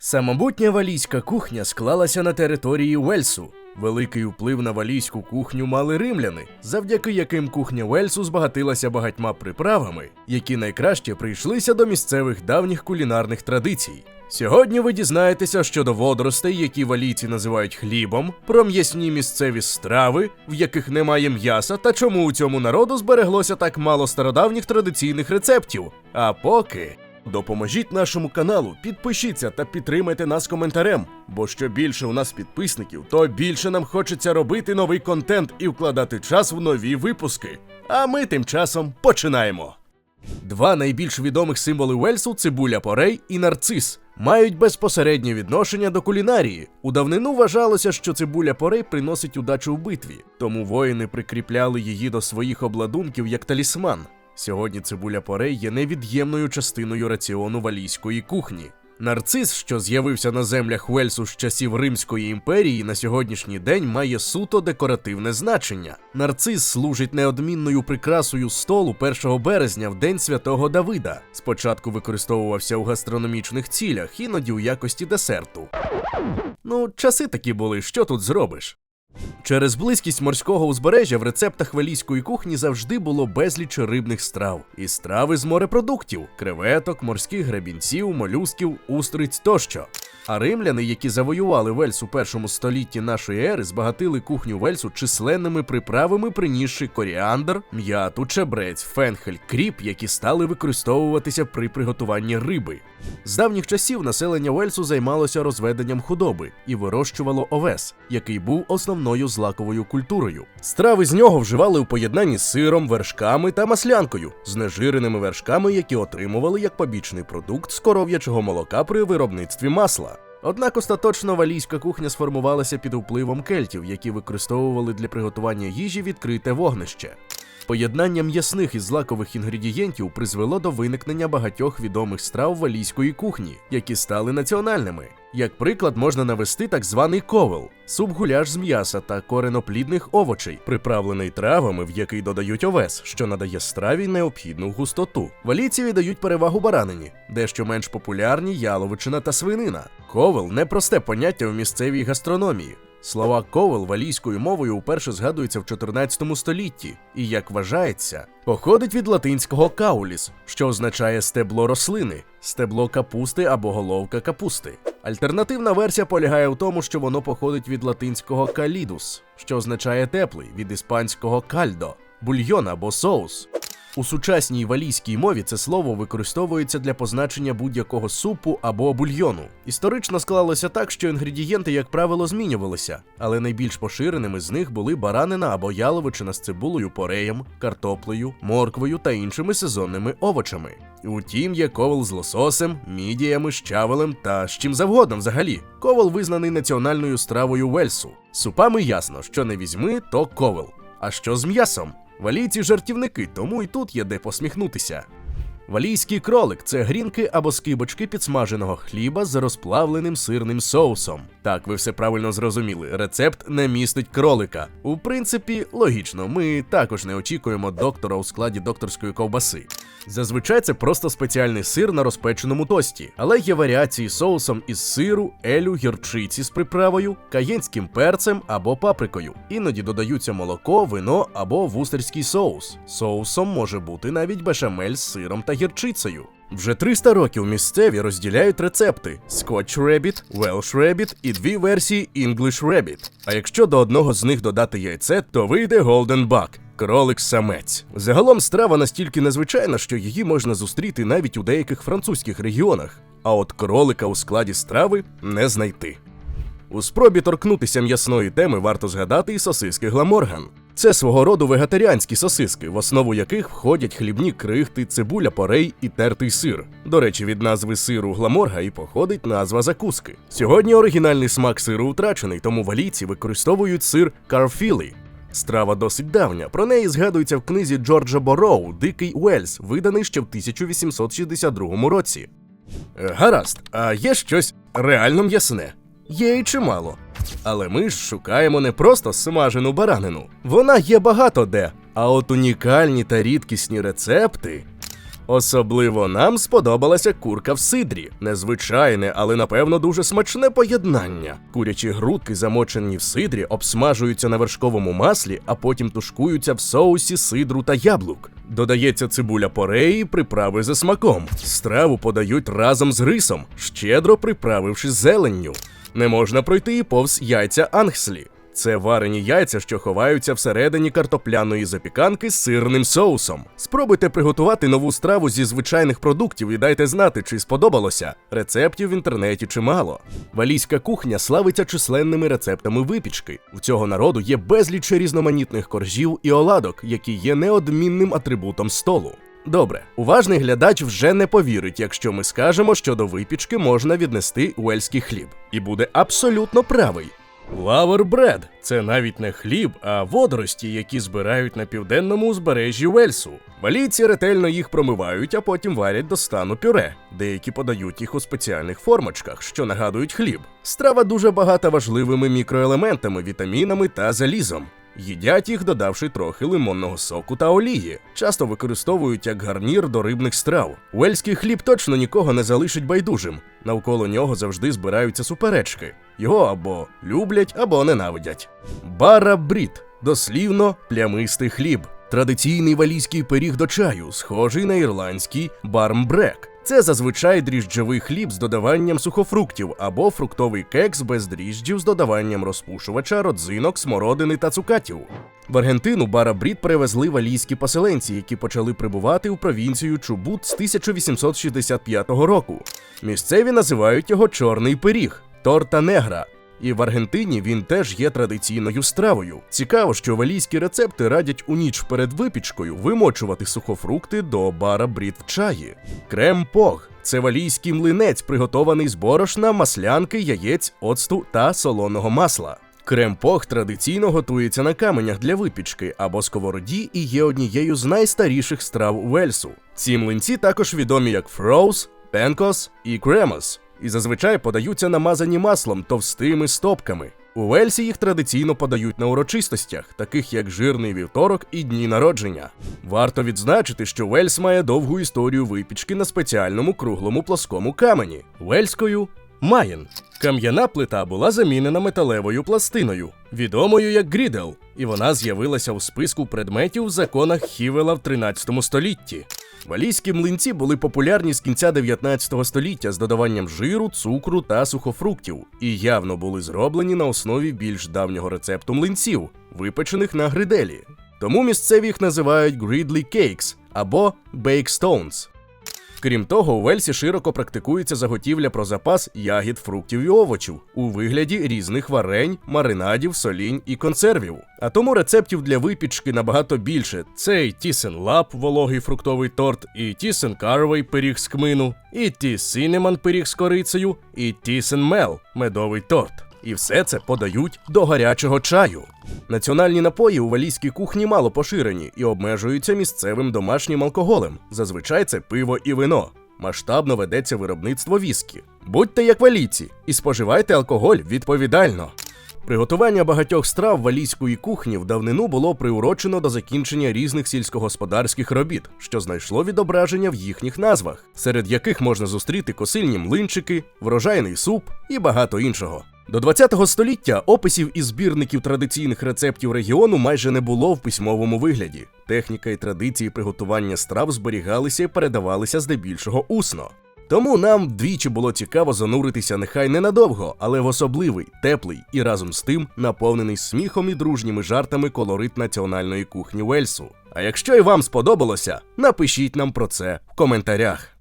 Самобутня валійська кухня склалася на території Уельсу. Великий вплив на валійську кухню мали римляни, завдяки яким кухня Уельсу збагатилася багатьма приправами, які найкраще прийшлися до місцевих давніх кулінарних традицій. Сьогодні ви дізнаєтеся щодо водоростей, які валійці називають хлібом, про м'ясні місцеві страви, в яких немає м'яса, та чому у цьому народу збереглося так мало стародавніх традиційних рецептів. А поки. Допоможіть нашому каналу, підпишіться та підтримайте нас коментарем. Бо що більше у нас підписників, то більше нам хочеться робити новий контент і вкладати час в нові випуски. А ми тим часом починаємо. Два найбільш відомих символи Уельсу цибуля порей і нарцис. Мають безпосереднє відношення до кулінарії. У давнину вважалося, що цибуля порей приносить удачу в битві, тому воїни прикріпляли її до своїх обладунків як талісман. Сьогодні цибуля порей є невід'ємною частиною раціону валійської кухні. Нарцис, що з'явився на землях Уельсу з часів Римської імперії, на сьогоднішній день має суто декоративне значення. Нарцис служить неодмінною прикрасою столу 1 березня в день святого Давида. Спочатку використовувався у гастрономічних цілях, іноді у якості десерту. Ну, часи такі були, що тут зробиш? Через близькість морського узбережжя в рецептах валійської кухні завжди було безліч рибних страв і страви з морепродуктів, креветок, морських гребінців, молюсків, устриць тощо. А римляни, які завоювали Вельс у першому столітті нашої ери, збагатили кухню Вельсу численними приправами, принісши коріандр, м'яту, чебрець, фенхель, кріп, які стали використовуватися при приготуванні риби. З давніх часів населення Уельсу займалося розведенням худоби і вирощувало овес, який був основною злаковою культурою. Страви з нього вживали у поєднанні з сиром, вершками та маслянкою, знежиреними вершками, які отримували як побічний продукт з коров'ячого молока при виробництві масла. Однак остаточно валійська кухня сформувалася під впливом кельтів, які використовували для приготування їжі відкрите вогнище. Поєднання м'ясних і злакових інгредієнтів призвело до виникнення багатьох відомих страв валійської кухні, які стали національними. Як приклад можна навести так званий ковел суп-гуляш з м'яса та кореноплідних овочей, приправлений травами, в який додають овес, що надає страві необхідну густоту. Валійці віддають перевагу баранині, дещо менш популярні яловичина та свинина. Ковел непросте поняття в місцевій гастрономії. Слова ковел валійською мовою вперше згадуються в 14 столітті і, як вважається, походить від латинського кауліс, що означає стебло рослини, стебло капусти або головка капусти. Альтернативна версія полягає в тому, що воно походить від латинського калідус, що означає теплий, від іспанського кальдо, бульйон або соус. У сучасній валійській мові це слово використовується для позначення будь-якого супу або бульйону. Історично склалося так, що інгредієнти, як правило, змінювалися, але найбільш поширеними з них були баранина або яловичина з цибулею, пореєм, картоплею, морквою та іншими сезонними овочами. Утім, є ковал з лососем, мідіями, щавелем та з чим завгодно взагалі. Ковал визнаний національною стравою Вельсу. Супами ясно, що не візьми, то ковал. А що з м'ясом? Валійці жартівники, тому і тут є де посміхнутися. Валійський кролик це грінки або скибочки підсмаженого хліба з розплавленим сирним соусом. Так, ви все правильно зрозуміли. Рецепт не містить кролика. У принципі, логічно, ми також не очікуємо доктора у складі докторської ковбаси. Зазвичай це просто спеціальний сир на розпеченому тості, але є варіації соусом із сиру, елю, гірчиці з приправою, каєнським перцем або паприкою. Іноді додаються молоко, вино або вустерський соус. Соусом може бути навіть бешамель з сиром та гірчицею. Вже 300 років місцеві розділяють рецепти: Scotch Rabbit, Welsh Rabbit і дві версії English Rabbit. А якщо до одного з них додати яйце, то вийде Golden Buck – кролик-самець. Загалом страва настільки незвичайна, що її можна зустріти навіть у деяких французьких регіонах. А от кролика у складі страви не знайти. У спробі торкнутися м'ясної теми варто згадати і сосиски Гламорган. Це свого роду вегетаріанські сосиски, в основу яких входять хлібні крихти, цибуля порей і тертий сир. До речі, від назви сиру гламорга і походить назва закуски. Сьогодні оригінальний смак сиру втрачений, тому валійці використовують сир карфілі. Страва досить давня. Про неї згадується в книзі Джорджа Бороу Дикий Уельс, виданий ще в 1862 році. Е, Гаразд, а є щось реально м'ясне? Є і чимало. Але ми ж шукаємо не просто смажену баранину. Вона є багато де. А от унікальні та рідкісні рецепти. Особливо нам сподобалася курка в сидрі. Незвичайне, але напевно дуже смачне поєднання. Курячі грудки, замочені в сидрі, обсмажуються на вершковому маслі, а потім тушкуються в соусі сидру та яблук. Додається цибуля пореї, приправи за смаком. Страву подають разом з рисом, щедро приправивши зеленню. Не можна пройти і повз яйця ангслі. Це варені яйця, що ховаються всередині картопляної запіканки з сирним соусом. Спробуйте приготувати нову страву зі звичайних продуктів і дайте знати, чи сподобалося. Рецептів в інтернеті чимало. Валійська кухня славиться численними рецептами випічки. В цього народу є безліч різноманітних коржів і оладок, які є неодмінним атрибутом столу. Добре, уважний глядач вже не повірить, якщо ми скажемо, що до випічки можна віднести уельський хліб, і буде абсолютно правий. Лавербред це навіть не хліб, а водорості, які збирають на південному узбережжі Уельсу. Валійці ретельно їх промивають, а потім варять до стану пюре. Деякі подають їх у спеціальних формочках, що нагадують хліб. Страва дуже багата важливими мікроелементами, вітамінами та залізом. Їдять їх, додавши трохи лимонного соку та олії. Часто використовують як гарнір до рибних страв. Уельський хліб точно нікого не залишить байдужим. Навколо нього завжди збираються суперечки. Його або люблять, або ненавидять. Бара брід дослівно плямистий хліб. Традиційний валійський пиріг до чаю, схожий на ірландський бармбрек. Це зазвичай дріжджовий хліб з додаванням сухофруктів або фруктовий кекс без дріжджів з додаванням розпушувача, родзинок, смородини та цукатів. В Аргентину барабрід привезли валійські поселенці, які почали прибувати у провінцію Чубут з 1865 року. Місцеві називають його чорний пиріг торта негра. І в Аргентині він теж є традиційною стравою. Цікаво, що валійські рецепти радять у ніч перед випічкою вимочувати сухофрукти до бара брід в чаї. Крем пог це валійський млинець, приготований з борошна, маслянки, яєць, оцту та солоного масла. Крем-пох традиційно готується на каменях для випічки або сковороді і є однією з найстаріших страв Вельсу. Ці млинці також відомі як фроуз, пенкос і кремос, і зазвичай подаються намазані маслом товстими стопками. У Вельсі їх традиційно подають на урочистостях, таких як жирний вівторок і дні народження. Варто відзначити, що Вельс має довгу історію випічки на спеціальному круглому плоскому камені вельською Маєн. Кам'яна плита була замінена металевою пластиною, відомою як грідел, і вона з'явилася у списку предметів в законах Хівела в 13 столітті. Валійські млинці були популярні з кінця 19 століття з додаванням жиру, цукру та сухофруктів, і явно були зроблені на основі більш давнього рецепту млинців, випечених на гриделі. Тому місцеві їх називають «гридлі кейкс» або Stones. Крім того, у Вельсі широко практикується заготівля про запас ягід, фруктів і овочів у вигляді різних варень, маринадів, солінь і консервів. А тому рецептів для випічки набагато більше. Це і тісен лап, вологий фруктовий торт, і тісен карвей пиріг з кмину, і ті синеман пиріг з корицею, і тісен мел медовий торт. І все це подають до гарячого чаю. Національні напої у валійській кухні мало поширені і обмежуються місцевим домашнім алкоголем. Зазвичай це пиво і вино. Масштабно ведеться виробництво віскі. Будьте як валійці і споживайте алкоголь відповідально. Приготування багатьох страв валійської кухні в давнину було приурочено до закінчення різних сільськогосподарських робіт, що знайшло відображення в їхніх назвах, серед яких можна зустріти косильні млинчики, врожайний суп і багато іншого. До 20 століття описів і збірників традиційних рецептів регіону майже не було в письмовому вигляді. Техніка і традиції приготування страв зберігалися і передавалися здебільшого усно. Тому нам двічі було цікаво зануритися нехай ненадовго, але в особливий, теплий і разом з тим наповнений сміхом і дружніми жартами колорит національної кухні Вельсу. А якщо і вам сподобалося, напишіть нам про це в коментарях.